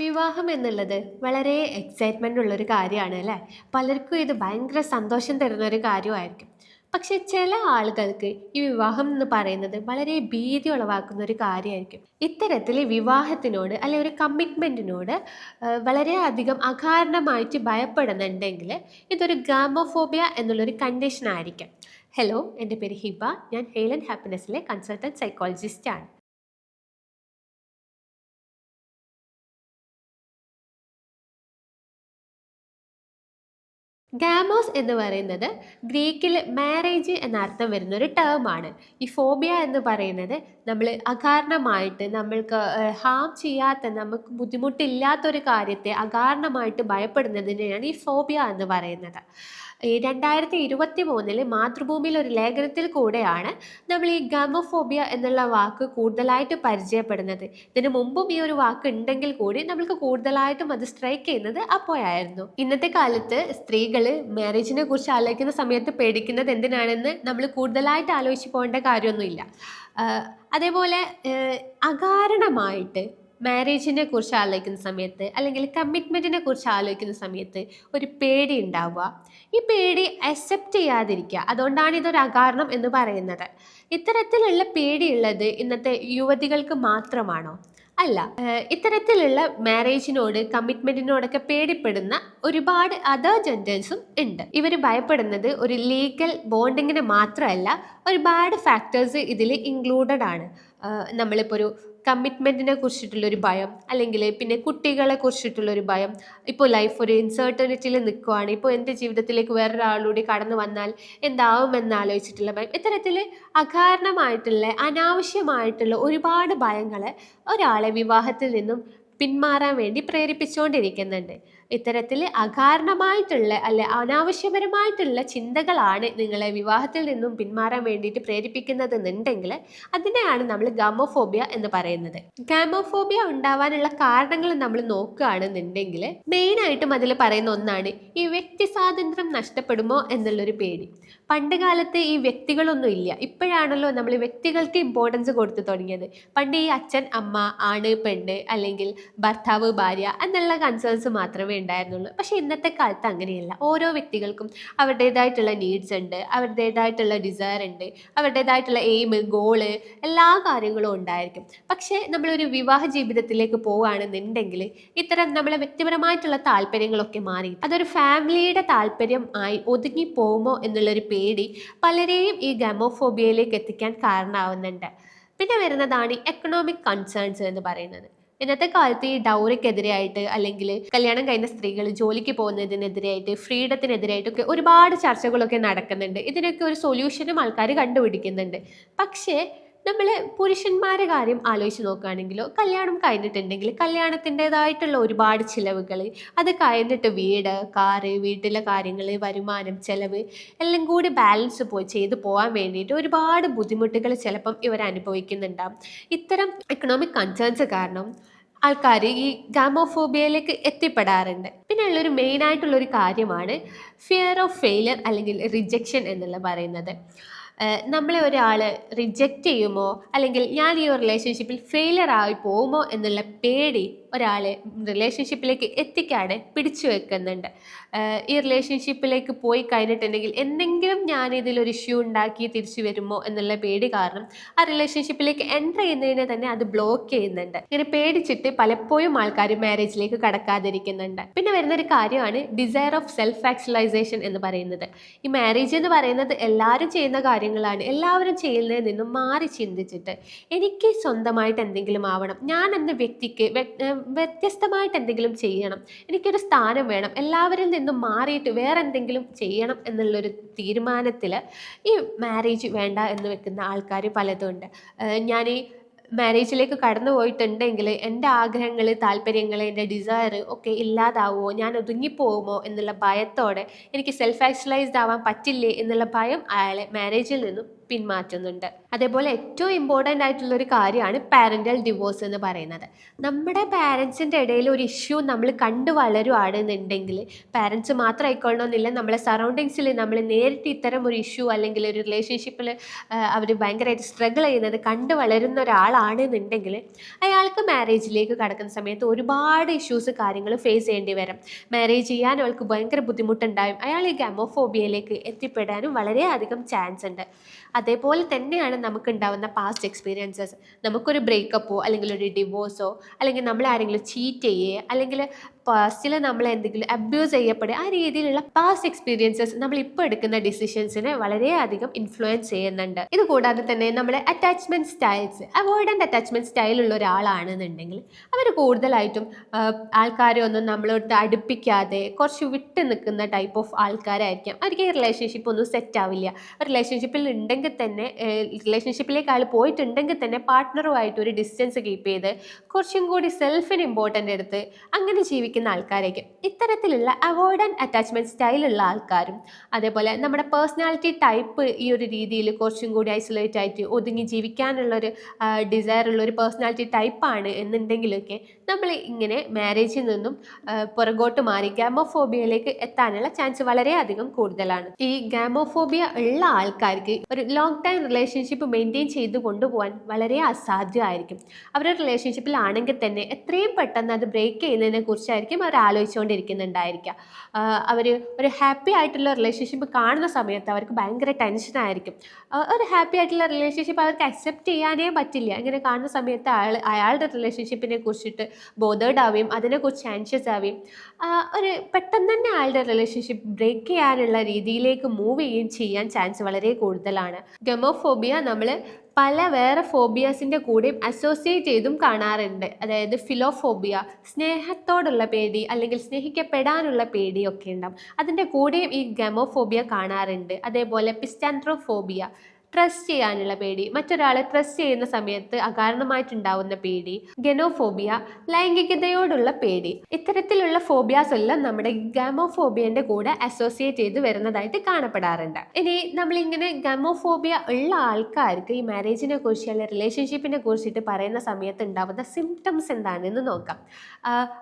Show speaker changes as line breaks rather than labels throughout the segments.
വിവാഹം എന്നുള്ളത് വളരെ എക്സൈറ്റ്മെന്റ് ഉള്ളൊരു കാര്യമാണ് അല്ലേ? പലർക്കും ഇത് ഭയങ്കര സന്തോഷം തരുന്ന ഒരു കാര്യമായിരിക്കും. പക്ഷെ ചില ആളുകൾക്ക് ഈ വിവാഹം എന്ന് പറയുന്നത് വളരെ ഭീതി ഉളവാക്കുന്ന ഒരു കാര്യമായിരിക്കും. ഇത്തരത്തിൽ വിവാഹത്തിനോട് അല്ലെ ഒരു കമ്മിറ്റ്മെന്റിനോട് വളരെയധികം അകാരണമായിട്ട് ഭയപ്പെടുന്നുണ്ടെങ്കിൽ ഇതൊരു ഗാമോഫോബിയ എന്നുള്ളൊരു കണ്ടീഷൻ ആയിരിക്കും. ഹലോ എന്റെ പേര് ഹിബ. ഞാൻ ഹെയിലൻ ഹാപ്പിനെസ്സിലെ കൺസൾട്ടന്റ് സൈക്കോളജിസ്റ്റാണ് ഗാമോസ് എന്ന് പറയുന്നത് ഗ്രീക്കിൽ മാരേജ് എന്ന അർത്ഥം വരുന്ന ഒരു ടേമാണ് ഈ ഫോബിയ എന്ന് പറയുന്നത് നമ്മൾ അകാരണമായിട്ട് നമ്മൾക്ക് ഹാം ചെയ്യാത്ത നമുക്ക് ബുദ്ധിമുട്ടില്ലാത്തൊരു കാര്യത്തെ അകാരണമായിട്ട് ഭയപ്പെടുന്നതിനെയാണ് ഈ ഫോബിയ എന്ന് പറയുന്നത്. രണ്ടായിരത്തി ഇരുപത്തി മൂന്നിൽ മാതൃഭൂമിയിൽ ഒരു ലേഖനത്തിൽ കൂടെയാണ് നമ്മൾ ഈ ഗാമോഫോബിയ എന്നുള്ള വാക്ക് കൂടുതലായിട്ട് പരിചയപ്പെടുന്നത്. ഇതിനു മുമ്പും ഈ ഒരു വാക്ക് ഉണ്ടെങ്കിൽ കൂടി നമ്മൾക്ക് കൂടുതലായിട്ടും അത് സ്ട്രൈക്ക് ചെയ്യുന്നത് അപ്പോഴായിരുന്നു. ഇന്നത്തെ കാലത്ത് സ്ത്രീകൾ മാരേജിനെ കുറിച്ച് ആലോചിക്കുന്ന സമയത്ത് പേടിക്കുന്നത് എന്തിനാണെന്ന് നമ്മൾ കൂടുതലായിട്ട് ആലോചിച്ച് പോകേണ്ട കാര്യമൊന്നുമില്ല. അതേപോലെ അകാരണമായിട്ട് മാരേജിനെ കുറിച്ച് ആലോചിക്കുന്ന സമയത്ത് അല്ലെങ്കിൽ കമ്മിറ്റ്മെന്റിനെ കുറിച്ച് ആലോചിക്കുന്ന സമയത്ത് ഒരു പേടി ഉണ്ടാവുക. ഈ പേടി അക്സെപ്റ്റ് ചെയ്യാതിരിക്കുക. അതുകൊണ്ടാണ് ഇതൊരു അകാരണം എന്ന് പറയുന്നത്. ഇത്തരത്തിലുള്ള പേടിയുള്ളത് ഇന്നത്തെ യുവതികൾക്ക് മാത്രമാണോ? അല്ല. ഇത്തരത്തിലുള്ള മാരേജിനോട് കമ്മിറ്റ്മെന്റിനോടൊക്കെ പേടിപ്പെടുന്ന ഒരുപാട് അതർ ജെൻഡേഴ്സും ഉണ്ട്. ഇവർ ഭയപ്പെടുന്നത് ഒരു ലീഗൽ ബോണ്ടിങ്ങിന് മാത്രമല്ല ഒരുപാട് ഫാക്ടേഴ്സ് ഇതിൽ ഇൻക്ലൂഡഡ് ആണ്. നമ്മളിപ്പോൾ ഒരു കമ്മിറ്റ്മെന്റിനെ കുറിച്ചിട്ടുള്ളൊരു ഭയം അല്ലെങ്കിൽ പിന്നെ കുട്ടികളെ കുറിച്ചിട്ടുള്ളൊരു ഭയം. ഇപ്പോൾ ലൈഫ് ഒരു ഇൻസേർട്ടനിറ്റിയിൽ നിൽക്കുവാണ് ഇപ്പോൾ എന്റെ ജീവിതത്തിലേക്ക് വേറൊരാളൂടെ കടന്നു വന്നാൽ എന്താവുമെന്ന് ആലോചിച്ചിട്ടുള്ള ഭയം. ഇത്തരത്തിൽ അകാരണമായിട്ടുള്ള അനാവശ്യമായിട്ടുള്ള ഒരുപാട് ഭയങ്ങൾ ഒരാളെ വിവാഹത്തിൽ നിന്നും പിന്മാറാൻ വേണ്ടി പ്രേരിപ്പിച്ചുകൊണ്ടിരിക്കുന്നുണ്ട് ഇത്തരത്തിൽ അകാരണമായിട്ടുള്ള അല്ലെ അനാവശ്യപരമായിട്ടുള്ള ചിന്തകളാണ് നിങ്ങളെ വിവാഹത്തിൽ നിന്നും പിന്മാറാൻ വേണ്ടിയിട്ട് പ്രേരിപ്പിക്കുന്നതെന്നുണ്ടെങ്കിൽ അതിനെയാണ് നമ്മൾ ഗാമോഫോബിയ എന്ന് പറയുന്നത്. ഗാമോഫോബിയ ഉണ്ടാവാനുള്ള കാരണങ്ങൾ നമ്മൾ നോക്കുകയാണെന്നുണ്ടെങ്കിൽ മെയിനായിട്ടും അതിൽ പറയുന്ന ഒന്നാണ് ഈ വ്യക്തി സ്വാതന്ത്ര്യം നഷ്ടപ്പെടുമോ എന്നുള്ളൊരു പേടി. പണ്ട് കാലത്ത് ഈ വ്യക്തികളൊന്നും ഇല്ല. ഇപ്പോഴാണല്ലോ നമ്മൾ വ്യക്തികൾക്ക് ഇമ്പോർട്ടൻസ് കൊടുത്തു തുടങ്ങിയത്. പണ്ട് ഈ അച്ഛൻ അമ്മ ആണ് പെണ്ണ് അല്ലെങ്കിൽ ഭർത്താവ് ഭാര്യ എന്നുള്ള കൺസേൺസ് മാത്രമേ ഉണ്ടായിരുന്നുള്ളൂ. പക്ഷേ ഇന്നത്തെ കാലത്ത് അങ്ങനെയല്ല. ഓരോ വ്യക്തികൾക്കും അവരുടേതായിട്ടുള്ള നീഡ്സ് ഉണ്ട് അവരുടേതായിട്ടുള്ള ഡിസയർ ഉണ്ട് അവരുടേതായിട്ടുള്ള എയിം ഗോൾ എല്ലാ കാര്യങ്ങളും ഉണ്ടായിരിക്കും. പക്ഷേ നമ്മളൊരു വിവാഹ ജീവിതത്തിലേക്ക് പോവുകയാണെന്നുണ്ടെങ്കിൽ ഇത്തരം നമ്മളെ വ്യക്തിപരമായിട്ടുള്ള താല്പര്യങ്ങളൊക്കെ മാറി. അതൊരു ഫാമിലിയുടെ താല്പര്യം ആയി ഒതുങ്ങി പോകുമോ എന്നുള്ളൊരു പേടി പലരെയും ഈ ഗമോഫോബിയയിലേക്ക് എത്തിക്കാൻ കാരണമാവുന്നുണ്ട്. പിന്നെ വരുന്നതാണ് എക്കണോമിക് കൺസേൺസ് എന്ന് പറയുന്നത്. ഇന്നത്തെ കാലത്ത് ഈ ഡൗറിക്കെതിരെയായിട്ട് അല്ലെങ്കിൽ കല്യാണം കഴിഞ്ഞ സ്ത്രീകൾ ജോലിക്ക് പോകുന്നതിനെതിരായിട്ട് ഫ്രീഡത്തിനെതിരായിട്ടൊക്കെ ഒരുപാട് ചർച്ചകളൊക്കെ നടക്കുന്നുണ്ട്. ഇതിനൊക്കെ ഒരു സൊല്യൂഷനും ആൾക്കാർ കണ്ടുപിടിക്കുന്നുണ്ട്. പക്ഷേ നമ്മൾ പുരുഷന്മാരെ കാര്യം ആലോചിച്ച് നോക്കുകയാണെങ്കിലോ കല്യാണം കഴിഞ്ഞിട്ടുണ്ടെങ്കിൽ കല്യാണത്തിന്റെതായിട്ടുള്ള ഒരുപാട് ചിലവുകൾ അത് കഴിഞ്ഞിട്ട് വീട് കാറ് വീട്ടിലെ കാര്യങ്ങൾ വരുമാനം ചിലവ് എല്ലാം കൂടി ബാലൻസ് പോയി ചെയ്ത് പോകാൻ വേണ്ടിയിട്ട് ഒരുപാട് ബുദ്ധിമുട്ടുകൾ ചിലപ്പം ഇവർ അനുഭവിക്കുന്നുണ്ടാവും. ഇത്തരം എക്കണോമിക് കൺസേൺസ് കാരണം ആൾക്കാർ ഈ ഗാമോഫോബിയയിലേക്ക് എത്തിപ്പെടാറുണ്ട്. പിന്നെ ഉള്ളൊരു മെയിനായിട്ടുള്ളൊരു കാര്യമാണ് ഫിയർ ഓഫ് ഫെയിലിയർ അല്ലെങ്കിൽ റിജക്ഷൻ എന്നുള്ള പറയുന്നത്. നമ്മളെ ഒരാൾ റിജക്റ്റ് ചെയ്യുമോ? അല്ലെങ്കിൽ ഞാൻ ഈ ഒരു റിലേഷൻഷിപ്പിൽ ഫെയിലർ ആയി പോകുമോ എന്നുള്ള പേടി ഒരാളെ റിലേഷൻഷിപ്പിലേക്ക് എത്തിക്കാതെ പിടിച്ചു വെക്കുന്നുണ്ട്. ഈ റിലേഷൻഷിപ്പിലേക്ക് പോയി കഴിഞ്ഞിട്ടുണ്ടെങ്കിൽ എന്തെങ്കിലും ഞാൻ ഇതിലൊരു ഇഷ്യൂ ഉണ്ടാക്കി തിരിച്ചു വരുമോ എന്നുള്ള പേടി കാരണം ആ റിലേഷൻഷിപ്പിലേക്ക് എന്റർ ചെയ്യുന്നതിനെ തന്നെ അത് ബ്ലോക്ക് ചെയ്യുന്നുണ്ട്. ഇങ്ങനെ പേടിച്ചിട്ട് പലപ്പോഴും ആൾക്കാർ മാരേജിലേക്ക് കടക്കാതിരിക്കുന്നുണ്ട്. പിന്നെ വരുന്നൊരു കാര്യമാണ് ഡിസയർ ഓഫ് സെൽഫ് ആക്ച്വലൈസേഷൻ എന്ന് പറയുന്നത്. ഈ മാരേജ് എന്ന് പറയുന്നത് എല്ലാവരും ചെയ്യുന്ന കാര്യങ്ങളാണ് എല്ലാവരും ചെയ്യുന്നതിൽ നിന്നും മാറി ചിന്തിച്ചിട്ട് എനിക്ക് സ്വന്തമായിട്ട് എന്തെങ്കിലും ആവണം. ഞാൻ എന്ന വ്യക്തിക്ക് വ്യത്യസ്തമായിട്ട് എന്തെങ്കിലും ചെയ്യണം. എനിക്കൊരു സ്ഥാനം വേണം. എല്ലാവരിൽ നിന്നും മാറിയിട്ട് വേറെ എന്തെങ്കിലും ചെയ്യണം എന്നുള്ളൊരു തീരുമാനത്തിൽ ഈ മാരേജ് വേണ്ട എന്ന് വെക്കുന്ന ആൾക്കാർ പലതുണ്ട്. ഞാൻ ഈ മാരേജിലേക്ക് കടന്നു പോയിട്ടുണ്ടെങ്കിൽ എന്റെ ആഗ്രഹങ്ങൾ താല്പര്യങ്ങൾ എന്റെ ഡിസയർ ഒക്കെ ഇല്ലാതാവുമോ? ഞാൻ ഒതുങ്ങിപ്പോകുമോ എന്നുള്ള ഭയത്തോടെ എനിക്ക് സെൽഫ് ആക്ച്വലൈസ്ഡ് ആവാൻ പറ്റില്ലേ? എന്നുള്ള ഭയം അയാളെ മാരേജിൽ നിന്നും പിന്മാറ്റുന്നുണ്ട്. അതേപോലെ ഏറ്റവും ഇമ്പോർട്ടന്റ് ആയിട്ടുള്ള ഒരു കാര്യമാണ് പാരന്റൽ ഡിവോഴ്സ് എന്ന് പറയുന്നത്. നമ്മുടെ പാരൻസിന്റെ ഇടയിൽ ഒരു ഇഷ്യൂ നമ്മൾ കണ്ടു വളരുവാണെന്നുണ്ടെങ്കിൽ പാരൻസ് മാത്രം ആയിക്കൊള്ളണമെന്നില്ല നമ്മളെ സറൗണ്ടിങ്സിൽ നമ്മൾ നേരിട്ട് ഇത്തരം ഒരു ഇഷ്യൂ അല്ലെങ്കിൽ ഒരു റിലേഷൻഷിപ്പിൽ അവർ ഭയങ്കരമായിട്ട് സ്ട്രഗിൾ ചെയ്യുന്നത് കണ്ടു വളരുന്ന ഒരാളാണെന്നുണ്ടെങ്കിൽ അയാൾക്ക് മാരേജിലേക്ക് കടക്കുന്ന സമയത്ത് ഒരുപാട് ഇഷ്യൂസ് കാര്യങ്ങൾ ഫേസ് ചെയ്യേണ്ടി വരും. മാരേജ് ചെയ്യാൻ അവൾക്ക് ഭയങ്കര ബുദ്ധിമുട്ടുണ്ടാകും അയാൾ ഈ ഗമോഫോബിയയിലേക്ക് എത്തിപ്പെടാനും വളരെയധികം ചാൻസ് ഉണ്ട്. അതേപോലെ തന്നെയാണ് നമുക്ക് ഉണ്ടാവുന്ന പാസ്റ്റ് എക്സ്പീരിയൻസസ് നമുക്കൊരു ബ്രേക്കപ്പോ അല്ലെങ്കിൽ ഒരു ഡിവോഴ്സോ അല്ലെങ്കിൽ നമ്മൾ ആരെങ്കിലും ചീറ്റ് ചെയ്യേ അല്ലെങ്കിൽ പാസ്റ്റിൽ നമ്മൾ എന്തെങ്കിലും അബ്യൂസ് ചെയ്യപ്പെടുക ആ രീതിയിലുള്ള പാസ്റ്റ് എക്സ്പീരിയൻസസ് നമ്മൾ ഇപ്പോൾ എടുക്കുന്ന ഡിസിഷൻസിനെ വളരെയധികം ഇൻഫ്ലുവൻസ് ചെയ്യുന്നുണ്ട്. ഇത് കൂടാതെ തന്നെ നമ്മുടെ attachment styles avoidant attachment style ഉള്ള ഒരാളാണെന്നുണ്ടെങ്കിൽ അവർ കൂടുതലായിട്ടും ആൾക്കാരെ ഒന്നും നമ്മളോട്ട് അടുപ്പിക്കാതെ കുറച്ച് വിട്ട് നിൽക്കുന്ന ടൈപ്പ് ഓഫ് ആൾക്കാരായിരിക്കാം. അവർക്ക് ഈ റിലേഷൻഷിപ്പ് ഒന്നും സെറ്റ് ആവില്ല. റിലേഷൻഷിപ്പിൽ ഉണ്ടെങ്കിൽ തന്നെ റിലേഷൻഷിപ്പിലേക്ക് ആൾ പോയിട്ടുണ്ടെങ്കിൽ തന്നെ പാർട്ട്ണറുമായിട്ട് ഒരു ഡിസ്റ്റൻസ് കീപ്പ് ചെയ്ത് കുറച്ചും കൂടി സെൽഫിന് ഇമ്പോർട്ടന്റ് എടുത്ത് അങ്ങനെ ജീവിക്കുന്ന ആൾക്കാരായിരിക്കും. ഇത്തരത്തിലുള്ള അവോയ്ഡ് ആൻഡ് അറ്റാച്ച്മെന്റ് സ്റ്റൈലുള്ള ആൾക്കാരും അതേപോലെ നമ്മുടെ പേഴ്സണാലിറ്റി ടൈപ്പ് ഈ ഒരു രീതിയിൽ കുറച്ചും കൂടി ഐസൊലേറ്റ് ആയിട്ട് ഒതുങ്ങി ജീവിക്കാനുള്ളൊരു ഉള്ള ഒരു പേഴ്സണാലിറ്റി ടൈപ്പാണ് എന്നുണ്ടെങ്കിലൊക്കെ നമ്മൾ ഇങ്ങനെ മാരേജിൽ നിന്നും പുറകോട്ട് മാറി ഗാമോഫോബിയയിലേക്ക് എത്താനുള്ള ചാൻസ് വളരെയധികം കൂടുതലാണ്. ഈ ഗാമോഫോബിയ ഉള്ള ആൾക്കാർക്ക് ഒരു ലോങ് ടൈം റിലേഷൻഷിപ്പ് മെയിന്റെയിൻ ചെയ്തു കൊണ്ടുപോകാൻ വളരെ അസാധ്യമായിരിക്കും. അവരുടെ റിലേഷൻഷിപ്പിലാണെങ്കിൽ തന്നെ എത്രയും പെട്ടെന്ന് അത് ബ്രേക്ക് ചെയ്യുന്നതിനെ അവർ ആലോചിച്ചുകൊണ്ടിരിക്കുന്നുണ്ടായിരിക്കുക അവർ ഒരു ഹാപ്പി ആയിട്ടുള്ള റിലേഷൻഷിപ്പ് കാണുന്ന സമയത്ത് അവർക്ക് ഭയങ്കര ടെൻഷനായിരിക്കും ഒരു ഹാപ്പി ആയിട്ടുള്ള റിലേഷൻഷിപ്പ് അവർക്ക് അക്സെപ്റ്റ് ചെയ്യാനേ പറ്റില്ല. ഇങ്ങനെ കാണുന്ന സമയത്ത് അയാൾ അയാളുടെ റിലേഷൻഷിപ്പിനെ കുറിച്ചിട്ട് ബോധേഡ് ആവുകയും അതിനെക്കുറിച്ച് ആൻഷ്യസ് ആവുകയും ഒരു പെട്ടെന്ന് തന്നെ അയാളുടെ റിലേഷൻഷിപ്പ് ബ്രേക്ക് ചെയ്യാനുള്ള രീതിയിലേക്ക് മൂവ് ചെയ്യുകയും ചെയ്യാൻ ചാൻസ് വളരെ കൂടുതലാണ്. ഗമോഫോബിയ നമ്മൾ പല വേറെ ഫോബിയാസിന്റെ കൂടെയും അസോസിയേറ്റ് ചെയ്തും കാണാറുണ്ട്. അതായത് ഫിലോഫോബിയ സ്നേഹത്തോടുള്ള പേടി അല്ലെങ്കിൽ സ്നേഹിക്കപ്പെടാനുള്ള പേടിയൊക്കെ ഉണ്ടാവും. അതിന്റെ കൂടെയും ഈ ഗമോഫോബിയ കാണാറുണ്ട്. അതേപോലെ പിസ്റ്റാൻട്രോഫോബിയ ട്രസ്റ്റ് ചെയ്യാനുള്ള പേടി. മറ്റൊരാളെ ട്രസ്റ്റ് ചെയ്യുന്ന സമയത്ത് അകാരണമായിട്ടുണ്ടാവുന്ന പേടി ഗനോഫോബിയ ലൈംഗികതയോടുള്ള പേടി. ഇത്തരത്തിലുള്ള ഫോബിയാസ് എല്ലാം നമ്മുടെ ഗാമോഫോബിയന്റെ കൂടെ അസോസിയേറ്റ് ചെയ്ത് വരുന്നതായിട്ട് കാണപ്പെടാറുണ്ട്. ഇനി നമ്മളിങ്ങനെ ഗാമോഫോബിയ ഉള്ള ആൾക്കാർക്ക് ഈ മാരേജിനെ കുറിച്ച് അല്ലെങ്കിൽ റിലേഷൻഷിപ്പിനെ കുറിച്ചിട്ട് പറയുന്ന സമയത്ത് ഉണ്ടാവുന്ന സിംറ്റംസ് എന്താണെന്ന് നോക്കാം.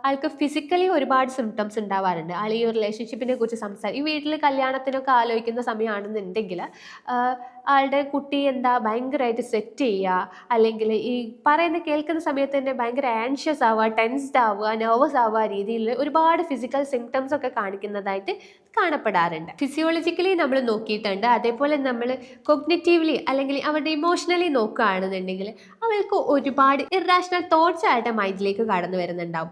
ആൾക്ക് ഫിസിക്കലി ഒരുപാട് സിംറ്റംസ് ഉണ്ടാവാറുണ്ട്. ആൾ ഈ റിലേഷൻഷിപ്പിനെ കുറിച്ച് സംസാരിക്കും ഈ വീട്ടിൽ കല്യാണത്തിനൊക്കെ ആലോചിക്കുന്ന സമയമാണെന്നുണ്ടെങ്കിൽ ആളുടെ കുട്ടി എന്താ ഭയങ്കരമായിട്ട് സെറ്റ് ചെയ്യുക അല്ലെങ്കിൽ ഈ പറയുന്ന കേൾക്കുന്ന സമയത്ത് തന്നെ ഭയങ്കര ആൻഷ്യസ് ആവുക ടെൻസ്ഡ് ആവുക നെർവസ് ആവുക രീതിയിൽ ഒരുപാട് ഫിസിക്കൽ സിംറ്റംസ് ഒക്കെ കാണിക്കുന്നതായിട്ട് കാണപ്പെടാറുണ്ട്. ഫിസിയോളജിക്കലി നമ്മൾ നോക്കിയിട്ടുണ്ട്. അതേപോലെ നമ്മൾ കൊഗ്നറ്റീവ്ലി അല്ലെങ്കിൽ അവരുടെ ഇമോഷണലി നോക്കുകയാണെന്നുണ്ടെങ്കിൽ അവൾക്ക് ഒരുപാട് ഇറാഷണൽ തോട്ട്സ് ആയിട്ട് മൈൻഡിലേക്ക് കടന്നു വരുന്നുണ്ടാവും.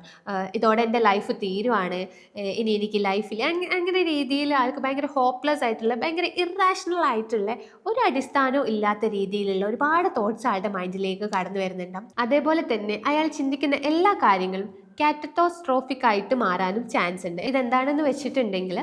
ഇതോടെ എന്റെ ലൈഫ് തീരുവാണ്. ഇനി എനിക്ക് ലൈഫിൽ അങ്ങനെ രീതിയിൽ ആൾക്ക് ഭയങ്കര ഹോപ്പ്ലെസ് ആയിട്ടുള്ള ഭയങ്കര ഇറാഷണൽ ആയിട്ടുള്ള ഒരു അടിസ്ഥാനവും ഇല്ലാത്ത രീതിയിലുള്ള ഒരുപാട് തോട്ട്സ് ആളുടെ മൈൻഡിലേക്ക് കടന്നു വരുന്നുണ്ടാവും. അതേപോലെ തന്നെ അയാൾ ചിന്തിക്കുന്ന എല്ലാ കാര്യങ്ങളും കാറ്റത്തോസ്ട്രോഫിക് ആയിട്ട് മാറാനും ചാൻസ് ഉണ്ട്. ഇതെന്താണെന്ന് വെച്ചിട്ടുണ്ടെങ്കിൽ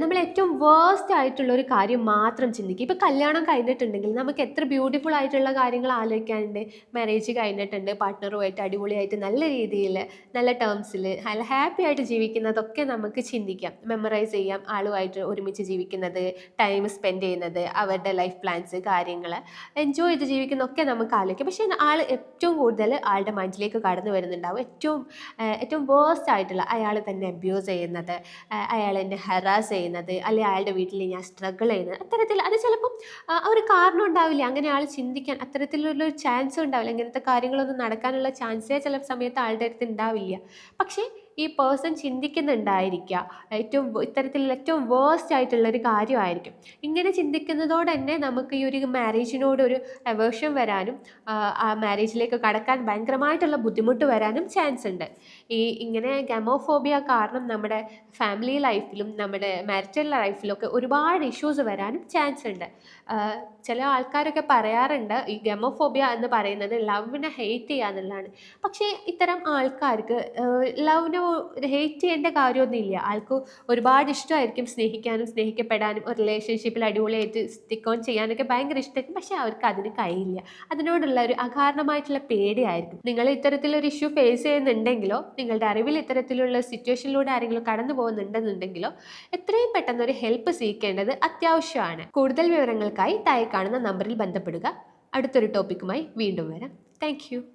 നമ്മൾ ഏറ്റവും വേഴ്സ്റ്റ് ആയിട്ടുള്ള ഒരു കാര്യം മാത്രം ചിന്തിക്കുക. ഇപ്പോൾ കല്യാണം കഴിഞ്ഞിട്ടുണ്ടെങ്കിൽ നമുക്ക് എത്ര ബ്യൂട്ടിഫുൾ ആയിട്ടുള്ള കാര്യങ്ങൾ ആലോചിക്കാനുണ്ട്. മാരേജ് കഴിഞ്ഞിട്ടുണ്ട് പാർട്ട്ണറുമായിട്ട് അടിപൊളിയായിട്ട് നല്ല രീതിയിൽ നല്ല ടേംസിൽ നല്ല ഹാപ്പി ആയിട്ട് ജീവിക്കുന്നതൊക്കെ നമുക്ക് ചിന്തിക്കാം. മെമ്മറൈസ് ചെയ്യാം ആളുമായിട്ട് ഒരുമിച്ച് ജീവിക്കുന്നത് ടൈം സ്പെൻഡ് ചെയ്യുന്നത് അവരുടെ ലൈഫ് പ്ലാൻസ് കാര്യങ്ങൾ എൻജോയ് ചെയ്ത് ജീവിക്കുന്നതൊക്കെ നമുക്ക് ആലോചിക്കാം. പക്ഷേ ആൾ ഏറ്റവും കൂടുതൽ ആളുടെ മൈൻഡിലേക്ക് കടന്നു വരുന്നുണ്ടാവും. ഏറ്റവും ഏറ്റവും വേഴ്സ്റ്റ് ആയിട്ടുള്ള അയാൾ തന്നെ അബ്യൂസ് ചെയ്യുന്നത് അയാൾ എന്നെ ഹെറാസ് ചെയ്യുന്നത് അല്ലെങ്കിൽ അയാളുടെ വീട്ടിൽ ഞാൻ സ്ട്രഗിൾ ചെയ്യുന്നത്. അത്തരത്തിൽ അത് ചിലപ്പം ഒരു കാരണം ഉണ്ടാവില്ല. അങ്ങനെ ആൾ ചിന്തിക്കാൻ അത്തരത്തിലുള്ള ചാൻസ് ഉണ്ടാവില്ല. ഇങ്ങനത്തെ കാര്യങ്ങളൊന്നും നടക്കാനുള്ള ചാൻസേ ചില സമയത്ത് ആളുടെ അടുത്ത് ഉണ്ടാവില്ല. പക്ഷേ ഈ പേഴ്സൺ ചിന്തിക്കുന്നുണ്ടായിരിക്കുക ഏറ്റവും ഇത്തരത്തിൽ ഏറ്റവും വേഴ്സ്റ്റ് ആയിട്ടുള്ളൊരു കാര്യമായിരിക്കും. ഇങ്ങനെ ചിന്തിക്കുന്നതോടെ തന്നെ നമുക്ക് ഈ ഒരു മാരേജിനോട് ഒരു വരാനും ആ മാരേജിലേക്ക് കടക്കാൻ ഭയങ്കരമായിട്ടുള്ള ബുദ്ധിമുട്ട് വരാനും ചാൻസ് ഉണ്ട്. ഈ ഇങ്ങനെ ഗമോഫോബിയ കാരണം നമ്മുടെ ഫാമിലി ലൈഫിലും നമ്മുടെ മാരിറ്റൽ ലൈഫിലൊക്കെ ഒരുപാട് ഇഷ്യൂസ് വരാനും ചാൻസ് ഉണ്ട്. ചില ആൾക്കാരൊക്കെ പറയാറുണ്ട് ഈ ഗമോഫോബിയ എന്ന് പറയുന്നത് ലവിനെ ഹെയ്റ്റ് ചെയ്യുക എന്നുള്ളതാണ്. പക്ഷേ ഇത്തരം ആൾക്കാർക്ക് ലവിനെ ഹെയ്റ്റ് ചെയ്യേണ്ട കാര്യമൊന്നുമില്ല ആൾക്ക് ഒരുപാട് ഇഷ്ടമായിരിക്കും സ്നേഹിക്കാനും സ്നേഹിക്കപ്പെടാനും ഒരു റിലേഷൻഷിപ്പിൽ അടിപൊളിയായിട്ട് സ്റ്റിക്ക് ഓൺ ചെയ്യാനൊക്കെ ഭയങ്കര ഇഷ്ടമായിരിക്കും. പക്ഷേ അവർക്ക് അതിന് കഴിയില്ല. അതിനോടുള്ള ഒരു അകാരണമായിട്ടുള്ള പേടിയായിരിക്കും. നിങ്ങൾ ഇത്തരത്തിലൊരു ഇഷ്യൂ ഫേസ് ചെയ്യുന്നുണ്ടെങ്കിലോ നിങ്ങളുടെ അറിവിൽ ഇത്തരത്തിലുള്ള സിറ്റുവേഷനിലൂടെ ആരെങ്കിലും കടന്നു പോകുന്നുണ്ടെന്നുണ്ടെങ്കിലോ എത്രയും പെട്ടെന്ന് ഒരു ഹെൽപ്പ് സ്വീകരിക്കേണ്ടത് അത്യാവശ്യമാണ്. കൂടുതൽ വിവരങ്ങൾക്കായി താഴെ കാണുന്ന നമ്പറിൽ ബന്ധപ്പെടുക. അടുത്തൊരു ടോപ്പിക്കുമായി വീണ്ടും വരാം. താങ്ക്